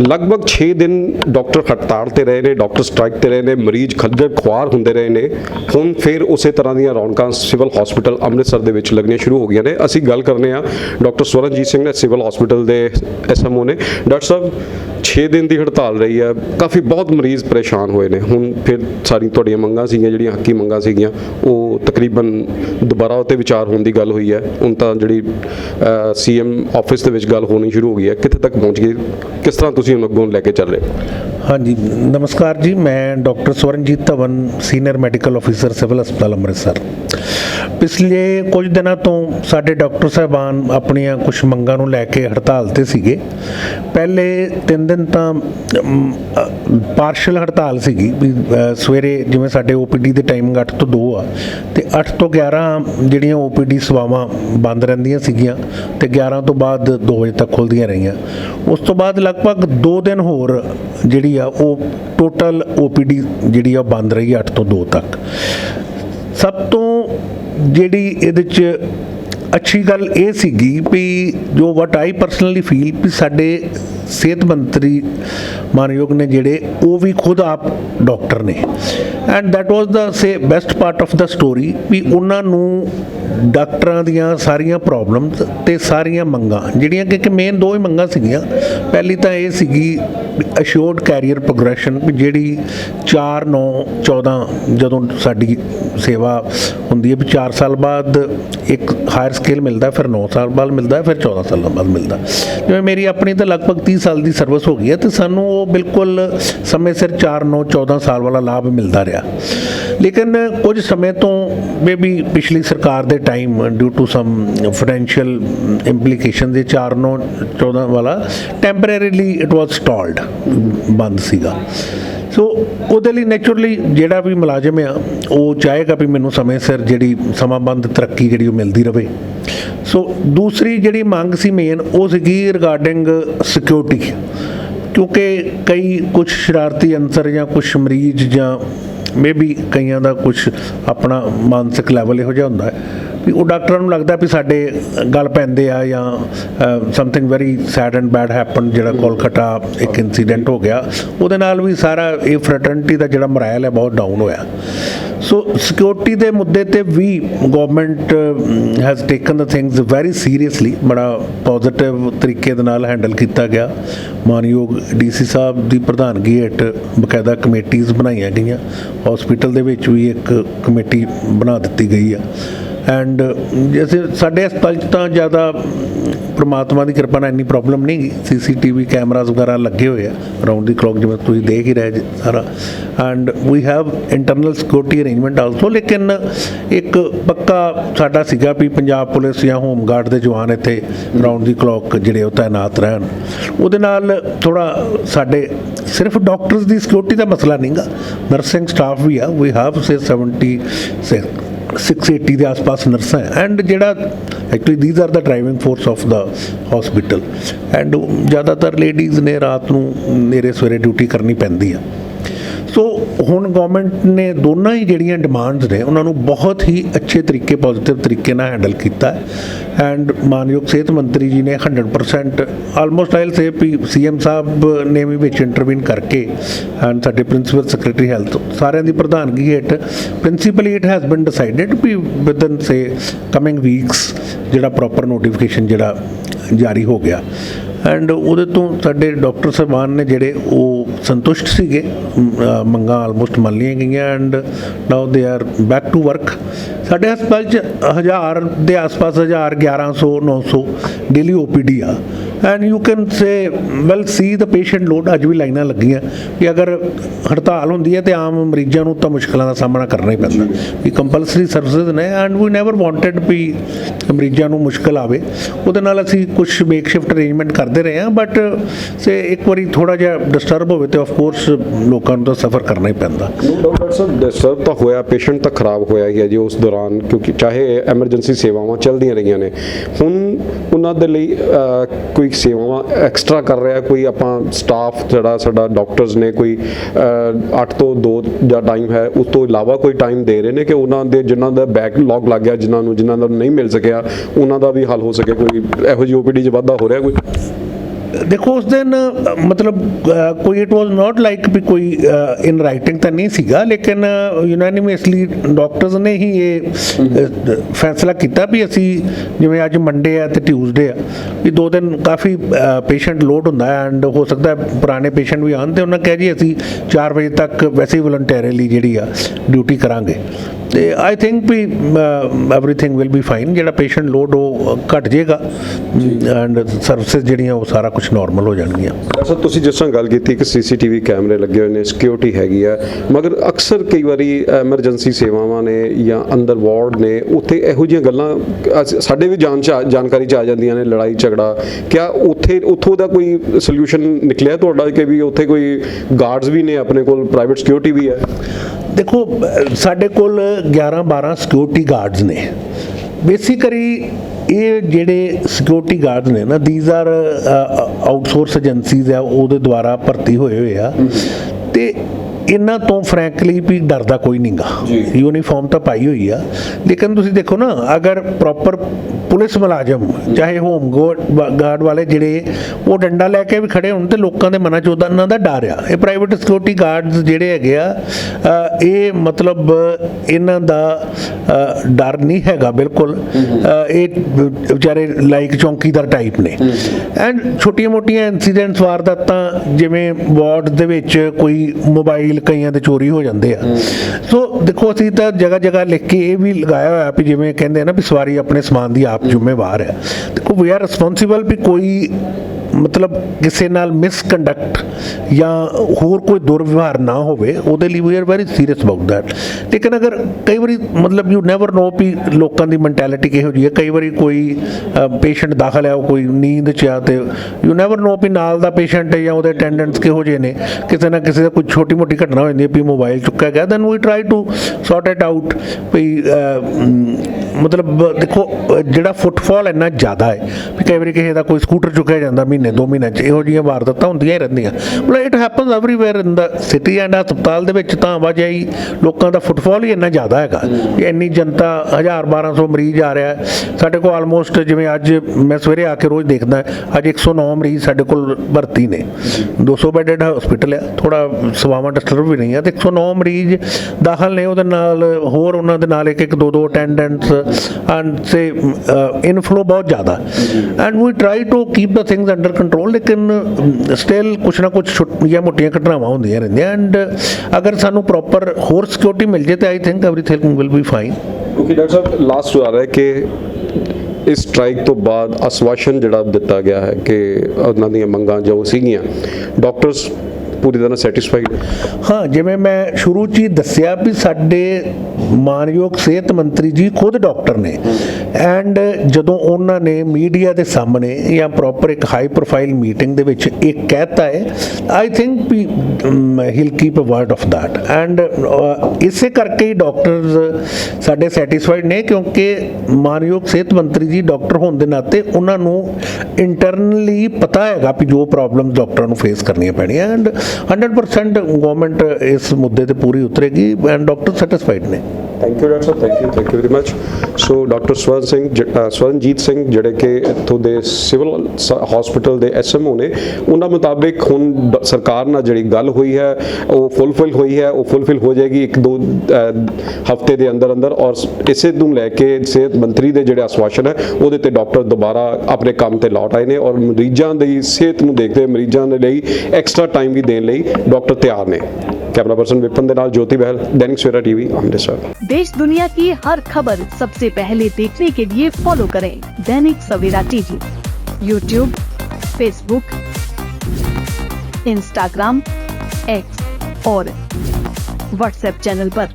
ਲਗਭਗ 6 ਦਿਨ ਡਾਕਟਰ ਹੜਤਾਲ ਤੇ ਰਹੇ ਨੇ, ਡਾਕਟਰ ਸਟ੍ਰਾਈਕ ਤੇ ਰਹੇ ਨੇ, ਮਰੀਜ਼ ਖੱਜਲ ਖੁਆਰ ਹੁੰਦੇ ਰਹੇ ਨੇ। ਹੁਣ ਫਿਰ ਉਸੇ ਤਰ੍ਹਾਂ ਦੀਆਂ ਰੌਣਕਾਂ ਸਿਵਲ ਹਸਪੀਟਲ ਅੰਮ੍ਰਿਤਸਰ ਦੇ ਵਿੱਚ ਲੱਗਣੀਆਂ ਸ਼ੁਰੂ ਹੋ ਗਈਆਂ ਨੇ। ਅਸੀਂ ਗੱਲ ਕਰਨੇ ਆ ਡਾਕਟਰ ਸਵਰਨਜੀਤ ਸਿੰਘ ਨੇ ਸਿਵਲ ਹਸਪੀਟਲ ਦੇ ਐਸਐਮਓ ਨੇ। ਡਾਕਟਰ ਸਾਹਿਬ 6 ਦਿਨ ਦੀ ਹੜਤਾਲ ਰਹੀ ਹੈ ਕਾਫੀ ਬਹੁਤ ਮਰੀਜ਼ ਪਰੇਸ਼ਾਨ ਹੋਏ ਨੇ। ਹੁਣ ਫਿਰ ਸਾਰੀ ਤੁਹਾਡੀਆਂ ਮੰਗਾਂ ਸੀਗੀਆਂ, ਜਿਹੜੀਆਂ ਹੱਕੀ ਮੰਗਾਂ ਸੀਗੀਆਂ, ਉਹ ਤਕਰੀਬਨ ਦੁਬਾਰਾ ਉੱਤੇ ਵਿਚਾਰ ਹੋਣ ਦੀ ਗੱਲ ਹੋਈ ਹੈ। ਹੁਣ ਤਾਂ ਜਿਹੜੀ ਸੀਐਮ ਆਫਿਸ ਦੇ ਵਿੱਚ ਗੱਲ ਹੋਣੀ ਸ਼ੁਰੂ ਹੋ ਗਈ ਹੈ। ਕਿੱਥੇ ਤੱਕ ਪਹੁੰਚ ਗਈ? ਕਿਸ ਤਰ੍ਹਾਂ ਤੁਸੀਂ ਹੁਣ ਅੱਗੋਂ ਲੈ ਕੇ ਚੱਲ ਰਹੇ ਹੋ? ਹਾਂਜੀ, ਨਮਸਕਾਰ ਜੀ, ਮੈਂ doctor Swaranjit Dhawan, senior medical officer civil ਹਸਪਤਾਲ ਅੰਮ੍ਰਿਤਸਰ। ਪਿਛਲੇ ਕੁਝ ਦਿਨਾਂ ਤੋਂ ਸਾਡੇ ਡਾਕਟਰ ਸਾਹਿਬਾਨ ਆਪਣੀਆਂ ਕੁਝ ਮੰਗਾਂ ਨੂੰ ਲੈ ਕੇ ਹੜਤਾਲ ਤੇ ਸੀਗੇ। ਪਹਿਲੇ 3 ਦਿਨ ਤਾਂ ਪਾਰਸ਼ਲ ਹੜਤਾਲ ਸੀਗੀ ਵੀ ਸਵੇਰੇ ਜਿਵੇਂ ਸਾਡੇ ਓਪੀਡੀ ਦੇ ਟਾਈਮਿੰਗ 8 ਤੋਂ 2 ਆ, ਤੇ 8 ਤੋਂ 11 ਜਿਹੜੀਆਂ ਓਪੀਡੀ ਸੇਵਾਵਾਂ ਬੰਦ ਰਹਿੰਦੀਆਂ ਸੀਗੀਆਂ ਤੇ 11 ਤੋਂ ਬਾਅਦ 2 ਵਜੇ ਤੱਕ ਖੁੱਲਦੀਆਂ ਰਹੀਆਂ। ਉਸ ਤੋਂ ਬਾਅਦ ਲਗਭਗ 2 ਦਿਨ ਹੋਰ ਜਿਹੜੀ ਆ, ਉਹ ਟੋਟਲ ਓਪੀਡੀ ਜਿਹੜੀ ਆ, ਉਹ ਬੰਦ ਰਹੀ 8 ਤੋਂ 2 ਤੱਕ। ਸਭ ਤੋਂ ਜਿਹੜੀ ਇਹਦੇ ਚ ਅੱਛੀ ਗੱਲ ਇਹ ਸੀਗੀ ਵੀ ਜੋ ਵਟ ਆਈ ਪਰਸਨਲੀ ਫੀਲ ਵੀ ਸਾਡੇ ਸਿਹਤ ਮੰਤਰੀ ਮਾਨਯੋਗ ਨੇ ਜਿਹੜੇ, ਉਹ ਵੀ ਖੁਦ ਆਪ ਡਾਕਟਰ ਨੇ। And that was the say best part of the story ਵੀ ਉਹਨਾਂ ਨੂੰ ਡਾਕਟਰਾਂ ਦੀਆਂ ਸਾਰੀਆਂ ਪ੍ਰੋਬਲਮਸ ਤੇ ਸਾਰੀਆਂ ਮੰਗਾਂ, ਜਿਹੜੀਆਂ ਕਿ ਕਿ ਮੇਨ ਦੋ ਹੀ ਮੰਗਾਂ ਸੀਗੀਆਂ। ਪਹਿਲੀ ਤਾਂ ਇਹ ਸੀਗੀ ਅਸ਼ੋਰਡ ਕੈਰੀਅਰ ਪ੍ਰੋਗਰੈਸ਼ਨ ਵੀ ਜਿਹੜੀ 4 9 14 ਜਦੋਂ ਸਾਡੀ ਸੇਵਾ ਹੁੰਦੀ ਹੈ ਵੀ 4 ਸਾਲ ਬਾਅਦ ਇੱਕ ਹਾਇਰ ਸਕੇਲ ਮਿਲਦਾ, ਫਿਰ 9 ਸਾਲ ਬਾਅਦ ਮਿਲਦਾ, ਫਿਰ 14 ਸਾਲਾਂ ਬਾਅਦ ਮਿਲਦਾ। ਜਿਵੇਂ ਮੇਰੀ ਆਪਣੀ ਤਾਂ ਲਗਭਗ 30 ਸਾਲ ਦੀ ਸਰਵਿਸ ਹੋ ਗਈ ਹੈ ਤੇ ਸਾਨੂੰ ਉਹ ਬਿਲਕੁਲ ਸਮੇਂ ਸਿਰ 4 9 14 ਸਾਲ ਵਾਲਾ ਲਾਭ ਮਿਲਦਾ ਰਿਹਾ। ਲੇਕਿਨ ਕੁਝ ਸਮੇਂ ਤੋਂ ਮੇਬੀ ਪਿਛਲੀ ਸਰਕਾਰ ਦੇ time due to some financial implication ਦੇ 4 9 14 ਵਾਲਾ ਟੈਂਪਰੇਰੀਲੀ ਇਟ ਵਾਸ ਸਟਾਲਡ ਬੰਦ ਸੀਗਾ। ਸੋ ਉਹਦੇ ਲਈ ਨੇਚਰਲੀ ਜਿਹੜਾ ਵੀ ਮੁਲਾਜ਼ਮ ਆ, ਉਹ ਚਾਹੇਗਾ ਵੀ ਮੈਨੂੰ ਸਮੇਂ ਸਿਰ ਜਿਹੜੀ ਸਮਾਂਬੰਧ ਤਰੱਕੀ ਜਿਹੜੀ ਉਹ ਮਿਲਦੀ ਰਹੇ ਸੋ ਦੂਸਰੀ ਜਿਹੜੀ ਮੰਗ ਸੀ ਮੇਨ ਉਹ ਸੀਗੀ ਰਿਗਾਰਡਿੰਗ ਸਿਕਿਉਰਿਟੀ ਕਿਉਂਕਿ ਕਈ ਕੁਝ ਸ਼ਰਾਰਤੀ ਅੰਸਰ ਜਾਂ ਕੁਝ ਮਰੀਜ਼ ਜਾਂ ਮੇਬੀ ਕਈਆਂ ਦਾ ਕੁਝ ਆਪਣਾ ਮਾਨਸਿਕ ਲੈਵਲ ਇਹੋ ਜਿਹਾ ਹੁੰਦਾ ਹੈ। ਵੀ ਉਹ ਡਾਕਟਰਾਂ ਨੂੰ ਲੱਗਦਾ ਵੀ ਸਾਡੇ ਗੱਲ ਪੈਂਦੇ ਆ ਜਾਂ something very sad and bad happen ਜਿਹੜਾ ਕੋਲਕਾਤਾ ਇੱਕ ਇਨਸੀਡੈਂਟ ਹੋ ਗਿਆ, ਉਹਦੇ ਨਾਲ ਵੀ ਸਾਰਾ ਇਹ ਫਰਟਰਨਿਟੀ ਦਾ ਜਿਹੜਾ ਮੋਰਲ ਹੈ ਬਹੁਤ ਡਾਊਨ ਹੋਇਆ। ਸੋ ਸਿਕਿਉਰਿਟੀ ਦੇ ਮੁੱਦੇ ਤੇ ਵੀ government has taken the things very seriously ਬੜਾ ਪੋਜ਼ਿਟਿਵ ਤਰੀਕੇ ਦੇ ਨਾਲ ਹੈਂਡਲ ਕੀਤਾ ਗਿਆ। ਮਾਨਯੋਗ ਡੀਸੀ ਸਾਹਿਬ ਦੀ ਪ੍ਰਧਾਨਗੀ ਹੇਠ ਬਕਾਇਦਾ ਕਮੇਟੀਆਂ ਬਣਾਈਆਂ ਗਈਆਂ। ਹਸਪੀਟਲ ਦੇ ਵਿੱਚ ਵੀ ਇੱਕ ਕਮੇਟੀ ਬਣਾ ਦਿੱਤੀ ਗਈ ਆ। ਐਂਡ ਜੈਸੇ ਸਾਡੇ ਹਸਪਤਾਲ 'ਚ ਤਾਂ ਜ਼ਿਆਦਾ ਪ੍ਰਮਾਤਮਾ ਦੀ ਕਿਰਪਾ ਨਾਲ ਇੰਨੀ ਪ੍ਰੋਬਲਮ ਨਹੀਂ ਗਈ ਸੀਸੀਟੀਵੀ ਕੈਮਰਾਜ਼ ਵਗੈਰਾ ਲੱਗੇ ਹੋਏ ਆ ਰਾਉਂਡ ਦੀ ਕਲੌਕ ਜਿਵੇਂ ਤੁਸੀਂ ਦੇਖ ਹੀ ਰਹੇ ਜੀ ਸਾਰਾ and we have internal security arrangement also ਲੇਕਿਨ ਇੱਕ ਪੱਕਾ ਸਾਡਾ ਸੀਗਾ ਵੀ ਪੰਜਾਬ ਪੁਲਿਸ ਜਾਂ ਹੋਮ ਗਾਰਡ ਦੇ ਜਵਾਨ ਇੱਥੇ ਰਾਉਂਡ ਦੀ ਕਲੌਕ ਜਿਹੜੇ ਉਹ ਤਾਇਨਾਤ ਰਹਿਣ ਉਹਦੇ ਨਾਲ ਥੋੜਾ ਸਾਡੇ ਸਿਰਫ ਡਾਕਟਰਸ ਦੀ ਸਿਕਿਉਰਿਟੀ ਦਾ ਮਸਲਾ ਨਹੀਂਗਾ ਨਰਸਿੰਗ ਸਟਾਫ ਵੀ ਆ ਵੀ ਹੈਵ ਸੇ 70 ਸੇ 680 ਦੇ ਆਸ-ਪਾਸ ਨਰਸਾਂ ਐਂਡ ਜਿਹੜਾ actually these are the driving force of the hospital and ਜ਼ਿਆਦਾਤਰ ਲੇਡੀਜ਼ ਨੇ ਰਾਤ ਨੂੰ ਨੇਰੇ ਸਵੇਰੇ ਡਿਊਟੀ ਕਰਨੀ ਪੈਂਦੀ ਆ। ਸੋ ਹੁਣ ਗਵਰਨਮੈਂਟ ਨੇ ਦੋਨਾਂ ਹੀ ਜਿਹੜੀਆਂ ਡਿਮਾਂਡਸ ਨੇ, ਉਹਨਾਂ ਨੂੰ ਬਹੁਤ ਹੀ ਅੱਛੇ ਤਰੀਕੇ ਪੋਜ਼ਿਟਿਵ ਤਰੀਕੇ ਨਾਲ ਹੈਂਡਲ ਕੀਤਾ ਐਂਡ ਮਾਨਯੋਗ ਸਿਹਤ ਮੰਤਰੀ ਜੀ ਨੇ 100% ਆਲਮੋਸਟ ਆਇਲ ਸੇ ਵੀ ਸੀਐਮ ਸਾਹਿਬ ਨੇ ਵੀ ਵਿੱਚ ਇੰਟਰਵੀਨ ਕਰਕੇ ਐਂਡ ਸਾਡੇ ਪ੍ਰਿੰਸੀਪਲ ਸੈਕਟਰੀ ਹੈਲਥ ਸਾਰਿਆਂ ਦੀ ਪ੍ਰਧਾਨਗੀ ਹੇਠ principally it has been decided we within say coming weeks ਜਿਹੜਾ ਪ੍ਰੋਪਰ ਨੋਟੀਫਿਕੇਸ਼ਨ ਜਿਹੜਾ ਜਾਰੀ ਹੋ ਗਿਆ। ਐਂਡ ਉਹਦੇ ਤੋਂ ਸਾਡੇ ਡਾਕਟਰ ਸਾਹਿਬਾਨ ਨੇ ਜਿਹੜੇ ਉਹ ਸੰਤੁਸ਼ਟ ਸੀਗੇ ਮੰਗਾਂ ਆਲਮੋਸਟ ਮੰਨ ਲਈਆਂ ਗਈਆਂ and now they are back to work ਸਾਡੇ ਹਸਪਤਾਲ 'ਚ ਹਜ਼ਾਰ, ਦੇ ਆਸ-ਪਾਸ 1000 1100 900 ਡੇਲੀ ਓਪੀਡੀ ਆ। And you can say well see the patient load ਅੱਜ ਵੀ ਲਾਈਨਾਂ ਲੱਗੀਆਂ। ਕਿ ਅਗਰ ਹੜਤਾਲ ਹੁੰਦੀ ਹੈ ਤੇ ਆਮ ਮਰੀਜ਼ਾਂ ਨੂੰ ਤਾਂ ਮੁਸ਼ਕਲਾਂ ਦਾ ਸਾਹਮਣਾ ਕਰਨਾ ਹੀ ਪੈਂਦਾ। ਵੀ ਕੰਪਲਸਰੀ ਸਰਵਿਸਿਜ਼ ਨੇ ਐਂਡ ਵੀ ਨੈਵਰ ਵਾਂਟਡ ਵੀ ਮਰੀਜ਼ਾਂ ਨੂੰ ਮੁਸ਼ਕਲ ਆਵੇ। ਉਹਦੇ ਨਾਲ ਅਸੀਂ ਕੁਝ ਮੇਕਸ਼ਿਫਟ ਅਰੇਂਜਮੈਂਟ ਕਰਦੇ ਰਹੇ ਹਾਂ ਬਟ ਸੇ ਇੱਕ ਵਾਰੀ ਥੋੜਾ ਜਿਹਾ ਡਿਸਟਰਬ ਹੋਵੇ ਤੇ ਆਫ ਕੋਰਸ ਲੋਕਾਂ ਨੂੰ ਤਾਂ ਸਫਰ ਕਰਨਾ ਹੀ ਪੈਂਦਾ। ਡਾਕਟਰ ਸਾਹਿਬ ਡਿਸਟਰਬ ਤਾਂ ਹੋਇਆ ਪੇਸ਼ੈਂਟ ਤਾਂ ਖਰਾਬ ਹੋਇਆ ਹੀ ਹੈ ਜੀ ਉਸ ਦੌਰਾਨ, ਕਿਉਂਕਿ ਚਾਹੇ ਐਮਰਜੈਂਸੀ ਸੇਵਾਵਾਂ ਚੱਲਦੀਆਂ ਰਹੀਆਂ ਨੇ, ਹੁਣ ਉਹਨਾਂ ਦੇ ਲਈ ਕੋਈ ਕੋਈ ਸੇਵਾਵਾਂ ਐਕਸਟਰਾ ਕਰ ਰਿਹਾ, ਕੋਈ ਆਪਾਂ ਸਟਾਫ ਜਿਹੜਾ ਸਾਡਾ ਡਾਕਟਰਸ ਨੇ ਕੋਈ 8 ਤੋਂ 2 ਦਾ ਟਾਈਮ ਹੈ, ਉਸ ਤੋਂ ਇਲਾਵਾ ਕੋਈ ਟਾਈਮ ਦੇ ਰਹੇ ਨੇ ਕਿ ਉਹਨਾਂ ਦੇ ਜਿਨ੍ਹਾਂ ਦਾ ਬੈਕਲੌਗ ਲੱਗ ਗਿਆ, ਜਿਨ੍ਹਾਂ ਨੂੰ, ਜਿਨ੍ਹਾਂ ਦਾ ਨਹੀਂ ਮਿਲ ਸਕਿਆ, ਉਹਨਾਂ ਦਾ ਵੀ ਹੱਲ ਹੋ ਸਕੇ, ਕੋਈ ਇਹੋ ਜਿਹੀ ਓਪੀਡੀ 'ਚ ਵਾਧਾ ਹੋ ਰਿਹਾ ਕੋਈ? ਦੇਖੋ ਉਸ ਦਿਨ ਮਤਲਬ ਕੋਈ ਇਟ ਵਾਸ ਨਾਟ ਲਾਈਕ ਵੀ ਕੋਈ ਇਨ ਰਾਈਟਿੰਗ ਤਾਂ ਨਹੀਂ ਸੀਗਾ ਲੇਕਿਨ ਯੂਨੈਨਿਮਸਲੀ ਡਾਕਟਰਸ ਨੇ ਹੀ ਇਹ ਫੈਸਲਾ ਕੀਤਾ ਵੀ ਅਸੀਂ ਜਿਵੇਂ ਅੱਜ ਮੰਡੇ ਆ ਤੇ ਟਿਊਜ਼ਡੇ ਆ ਵੀ ਦੋ ਦਿਨ ਕਾਫੀ ਪੇਸ਼ੈਂਟ ਲੋਡ ਹੁੰਦਾ ਹੈ ਐਂਡ ਹੋ ਸਕਦਾ ਪੁਰਾਣੇ ਪੇਸ਼ੈਂਟ ਵੀ ਆਉਣ ਤੇ ਉਹਨਾਂ ਕਿਹਾ ਜੀ ਅਸੀਂ 4 ਵਜੇ ਤੱਕ ਵੈਸੇ ਹੀ ਵਲੰਟੀਅਰਲੀ ਜਿਹੜੀ ਆ ਡਿਊਟੀ ਕਰਾਂਗੇ। ਤੇ I think we everything will be fine ਜਿਹੜਾ ਪੇਸ਼ੈਂਟ ਲੋਡ ਉਹ ਘਟ ਜਾਏਗਾ ਐਂਡ ਸਰਵਿਸਿਜ਼ ਜਿਹੜੀਆਂ ਉਹ ਸਾਰਾ ਕੁਝ ਨਾਰਮਲ ਹੋ ਜਾਣਗੀਆਂ। ਸਰ ਤੁਸੀਂ ਜਿਸ ਤਰ੍ਹਾਂ ਗੱਲ ਕੀਤੀ ਕਿ ਸੀਸੀਟੀਵੀ ਕੈਮਰੇ ਲੱਗੇ ਹੋਏ ਨੇ ਸਿਕਿਉਰਿਟੀ ਹੈਗੀ ਆ ਮਗਰ ਅਕਸਰ ਕਈ ਵਾਰੀ ਐਮਰਜੈਂਸੀ ਸੇਵਾਵਾਂ ਨੇ ਜਾਂ ਅੰਦਰ ਵਾਰਡ ਨੇ ਉੱਥੇ ਇਹੋ ਜਿਹੀਆਂ ਗੱਲਾਂ ਸਾਡੇ ਵੀ ਜਾਣ ਚ ਜਾਣਕਾਰੀ ਚ ਆ ਜਾਂਦੀਆਂ ਨੇ ਲੜਾਈ ਝਗੜਾ। ਕਿਆ ਉੱਥੇ ਉੱਥੋਂ ਦਾ ਕੋਈ ਸੋਲੂਸ਼ਨ ਨਿਕਲਿਆ ਤੁਹਾਡਾ ਕਿ ਵੀ ਉੱਥੇ ਕੋਈ ਗਾਰਡਸ ਵੀ ਨੇ ਆਪਣੇ ਕੋਲ ਪ੍ਰਾਈਵੇਟ ਸਿਕਿਉਰਿਟੀ ਵੀ ਹੈ? ਦੇਖੋ ਸਾਡੇ ਕੋਲ 11 12 ਸਿਕਿਉਰਿਟੀ ਗਾਰਡਸ ਨੇ। ਬੇਸਿਕਲੀ ਇਹ ਜਿਹੜੇ ਸਿਕਿਉਰਿਟੀ ਗਾਰਡਸ ਨੇ ਨਾ ਥੀਸ ਆਰ ਆਊਟਸੋਰਸ ਏਜੰਸੀਜ਼ ਆ ਉਹਦੇ ਦੁਆਰਾ ਭਰਤੀ ਹੋਏ ਹੋਏ ਆ। ਤੇ ਇਹਨਾਂ ਤੋਂ ਫਰੈਂਕਲੀ ਵੀ ਡਰਦਾ ਕੋਈ ਨਹੀਂਗਾ ਯੂਨੀਫਾਰਮ ਤਾਂ ਪਾਈ ਹੋਈ ਆ। ਲੇਕਿਨ ਤੁਸੀਂ ਦੇਖੋ ਨਾ ਅਗਰ ਪ੍ਰੋਪਰ ਪੁਲਿਸ ਮੁਲਾਜ਼ਮ ਚਾਹੇ ਹੋਮ ਗਾਰਡ ਵਾਲੇ ਜਿਹੜੇ ਉਹ ਡੰਡਾ ਲੈ ਕੇ ਵੀ ਖੜੇ ਹੋਣ ਤੇ ਲੋਕਾਂ ਦੇ ਮਨਾਂ 'ਚ ਉਹਦਾ ਇਹਨਾਂ ਦਾ ਡਰ ਆ। ਇਹ ਪ੍ਰਾਈਵੇਟ ਸਿਕਿਉਰਿਟੀ ਗਾਰਡਸ ਜਿਹੜੇ ਹੈਗੇ ਆ ਇਹ ਮਤਲਬ ਇਹਨਾਂ ਦਾ ਡਰ ਨਹੀਂ ਹੈਗਾ ਬਿਲਕੁਲ। ਇਹ ਵਿਚਾਰੇ ਲਾਈਕ ਚੌਂਕੀਦਾਰ ਟਾਈਪ ਨੇ। ਐਂਡ ਛੋਟੀਆਂ-ਮੋਟੀਆਂ ਇਨਸੀਡੈਂਟਸ ਵਾਰਦਾਤਾਂ ਜਿਵੇਂ ਵਾਰਡ ਦੇ ਵਿੱਚ ਕੋਈ ਮੋਬਾਈਲ ਕਈਆਂ ਦੇ ਚੋਰੀ ਹੋ ਜਾਂਦੇ ਆ। ਸੋ ਦੇਖੋ ਅਸੀਂ ਤਾਂ ਜਗ੍ਹਾ ਜਗ੍ਹਾ ਲਿਖ ਕੇ ਇਹ ਵੀ ਲਗਾਇਆ ਹੋਇਆ ਵੀ ਜਿਵੇਂ ਕਹਿੰਦੇ ਆ ਨਾ ਵੀ ਸਵਾਰੀ ਆਪਣੇ ਸਮਾਨ ਦੀ ਆਪ ਜ਼ਿੰਮੇਵਾਰ ਹੈ। ਦੇਖੋ ਵੀ ਆਰ ਰਿਸਪੌਂਸਿਬਲ ਵੀ ਕੋਈ ਮਤਲਬ ਕਿਸੇ ਨਾਲ ਮਿਸਕੰਡਕਟ ਜਾਂ ਹੋਰ ਕੋਈ ਦੁਰਵਿਵਹਾਰ ਨਾ ਹੋਵੇ, ਉਹਦੇ ਲਈ we are very serious about that ਲੇਕਿਨ ਅਗਰ ਕਈ ਵਾਰੀ ਮਤਲਬ ਯੂ ਨੈਵਰ ਨੋ ਵੀ ਲੋਕਾਂ ਦੀ ਮੈਂਟੈਲਿਟੀ ਕਿਹੋ ਜਿਹੀ ਹੈ, ਕਈ ਵਾਰੀ ਕੋਈ ਪੇਸ਼ੈਂਟ ਦਾਖਲ ਹੈ, ਉਹ ਕੋਈ ਨੀਂਦ ਚ ਆ ਤੇ ਯੂ ਨੈਵਰ ਨੋ ਵੀ ਨਾਲ ਦਾ ਪੇਸ਼ੈਂਟ ਹੈ ਜਾਂ ਉਹਦੇ ਅਟੈਂਡੈਂਟਸ ਕਿਹੋ ਜਿਹੇ ਨੇ, ਕਿਸੇ ਨਾ ਕਿਸੇ ਦਾ ਕੋਈ ਛੋਟੀ ਮੋਟੀ ਘਟਨਾ ਹੋ ਜਾਂਦੀ ਹੈ ਵੀ ਮੋਬਾਈਲ ਚੁੱਕਿਆ ਗਿਆ then we try to sort it out ਵੀ ਮਤਲਬ ਦੇਖੋ ਜਿਹੜਾ ਫੁੱਟਫਾਲ ਇੰਨਾ ਜ਼ਿਆਦਾ ਹੈ, ਵੀ ਕਈ ਵਾਰੀ ਕਿਸੇ ਦਾ ਕੋਈ ਸਕੂਟਰ ਚੁੱਕਿਆ ਜਾਂਦਾ ਮਹੀਨੇ, ਦੋ ਮਹੀਨੇ ਚ ਇਹੋ ਜਿਹੀਆਂ ਵਾਰਦਾਤਾਂ ਹੁੰਦੀਆਂ ਹੀ ਰਹਿੰਦੀਆਂ। ਮਤਲਬ it happens everywhere in the city and ਹਸਪਤਾਲ ਦੇ ਵਿੱਚ ਤਾਂ ਆਵਾਜਾਈ ਲੋਕਾਂ ਦਾ ਫੁੱਟਫਾਲ ਹੀ ਇੰਨਾ ਜ਼ਿਆਦਾ ਹੈਗਾ। ਵੀ ਇੰਨੀ ਜਨਤਾ 1000 1200 ਮਰੀਜ਼ ਆ ਰਿਹਾ ਸਾਡੇ ਕੋਲ ਆਲਮੋਸਟ ਜਿਵੇਂ ਅੱਜ ਮੈਂ ਸਵੇਰੇ ਆ ਕੇ ਰੋਜ਼ ਦੇਖਦਾ ਅੱਜ 109 ਮਰੀਜ਼ ਸਾਡੇ ਕੋਲ ਭਰਤੀ ਨੇ। 200 ਬੈੱਡਡ ਹਸਪੀਟਲ ਹੈ ਥੋੜਾ ਸਵਾਵਾਂ ਡਿਸਟਰਬ ਵੀ ਨਹੀਂ ਆ, ਤੇ 109 ਮਰੀਜ਼ ਦਾਖਲ ਨੇ, ਉਹਦੇ ਨਾਲ ਹੋਰ ਉਹਨਾਂ ਦੇ ਨਾਲ ਇੱਕ ਇੱਕ ਦੋ ਦੋ ਅਟੈਂਡੈਂਟਸ ਐਂਡ ਸੇ ਇਨਫਲੋ ਬਹੁਤ ਜ਼ਿਆਦਾ। And we try to keep the things under control ਲੇਕਿਨ ਸਟਿਲ ਕੁਛ ਨਾ ਕੁਛ ਛੋਟੀਆਂ ਮੋਟੀਆਂ ਘਟਨਾਵਾਂ ਹੁੰਦੀਆਂ ਰਹਿੰਦੀਆਂ ਐਂਡ ਅਗਰ ਸਾਨੂੰ ਪ੍ਰੋਪਰ ਹੋਰ ਸਿਕਿਉਰਿਟੀ ਮਿਲ ਜੇ ਤੇ I think everything will be fine ਕਿਉਂਕਿ ਡਾਕਟਰ ਸਾਹਿਬ ਲਾਸਟ ਆ ਰਿਹਾ ਕਿ ਇਸ ਸਟ੍ਰਾਈਕ ਤੋਂ ਬਾਅਦ ਆਸ਼ਵਾਸਨ ਜਿਹੜਾ ਦਿੱਤਾ ਗਿਆ ਹੈ ਕਿ ਉਹਨਾਂ ਦੀਆਂ ਮੰਗਾਂ ਜੋ ਸੀਗੀਆਂ ਡਾਕਟਰਸ ਪੂਰੀ ਤਰ੍ਹਾਂ ਸੈਟੀਸਫਾਈਡ ਹਾਂ? ਜਿਵੇਂ ਮੈਂ ਸ਼ੁਰੂ 'ਚ ਹੀ ਦੱਸਿਆ ਵੀ ਸਾਡੇ ਮਾਨਯੋਗ ਸਿਹਤ ਮੰਤਰੀ ਜੀ ਖੁਦ ਡਾਕਟਰ ਨੇ। ਐਂਡ ਜਦੋਂ ਉਹਨਾਂ ਨੇ ਮੀਡੀਆ ਦੇ ਸਾਹਮਣੇ ਜਾਂ ਪ੍ਰੋਪਰ ਇੱਕ ਹਾਈ ਪ੍ਰੋਫਾਈਲ ਮੀਟਿੰਗ ਦੇ ਵਿੱਚ ਇਹ ਕਹਿਤਾ ਹੈ I think he'll keep a word of that and ਇਸੇ ਕਰਕੇ ਹੀ ਡਾਕਟਰਸ ਸਾਡੇ ਸੈਟੀਸਫਾਈਡ ਨੇ ਕਿਉਂਕਿ ਮਾਨਯੋਗ ਸਿਹਤ ਮੰਤਰੀ ਜੀ ਡਾਕਟਰ ਹੋਣ ਦੇ ਨਾਤੇ ਉਹਨਾਂ ਨੂੰ ਇੰਟਰਨਲੀ ਪਤਾ ਹੈਗਾ ਵੀ ਜੋ ਪ੍ਰੋਬਲਮਸ ਡਾਕਟਰਾਂ ਨੂੰ ਫੇਸ ਕਰਨੀਆਂ ਪੈਣੀਆਂ। ਐਂਡ 100% ਗਵਰਨਮੈਂਟ ਇਸ ਮੁੱਦੇ ਤੇ ਪੂਰੀ ਉਤਰੇਗੀ ਐਂਡ ਡਾਕਟਰ ਸੈਟੀਸਫਾਈਡ ਨੇ। Thank you doctor Sahib thank you thank you very much so doctor Swaran Singh Swaranjit Singh ਜਿਹੜੇ ਕਿ ਇੱਥੋਂ ਦੇ ਸਿਵਲ ਹਸਪੀਟਲ ਦੇ ਐਸਐਮਓ ਨੇ, ਉਹਨਾਂ ਮੁਤਾਬਿਕ ਹੁਣ ਸਰਕਾਰ ਨਾਲ ਜਿਹੜੀ ਗੱਲ ਹੋਈ ਹੈ, ਉਹ ਫੁੱਲਫਿਲ ਹੋਈ ਹੈ, ਉਹ ਫੁੱਲਫਿਲ ਹੋ ਜਾਏਗੀ ਇੱਕ ਦੋ ਹਫ਼ਤੇ ਦੇ ਅੰਦਰ ਅੰਦਰ ਔਰ ਸ- ਇਸੇ ਨੂੰ ਲੈ ਕੇ ਸਿਹਤ ਮੰਤਰੀ ਦੇ ਜਿਹੜੇ ਆਸ਼ਵਾਸਨ ਹੈ, ਉਹਦੇ ਤੇ ਡਾਕਟਰ ਦੁਬਾਰਾ ਆਪਣੇ ਕੰਮ ਤੇ ਲੌਟ ਆਏ ਨੇ ਔਰ ਮਰੀਜ਼ਾਂ ਦੀ ਸਿਹਤ ਨੂੰ ਦੇਖਦੇ ਮਰੀਜ਼ਾਂ ਦੇ ਲਈ ਐਕਸਟਰਾ ਟਾਈਮ ਵੀ ਦੇਣ ਲਈ ਡਾਕਟਰ ਤਿਆਰ ਨੇ ਕੈਮਰਾ ਪਰਸਨ ਵਿਪਨ ਦੇ ਨਾਲ ਜੋਤੀ ਬਹਿਲ ਦੈਨਿਕ ਸਵੇਰਾ ਟੀਵੀ ਅੰਮ੍ਰਿਤਸਰ देश दुनिया की हर खबर सबसे पहले देखने के लिए फॉलो करें Dainik Savera TV YouTube Facebook Instagram X और व्हाट्सएप चैनल पर।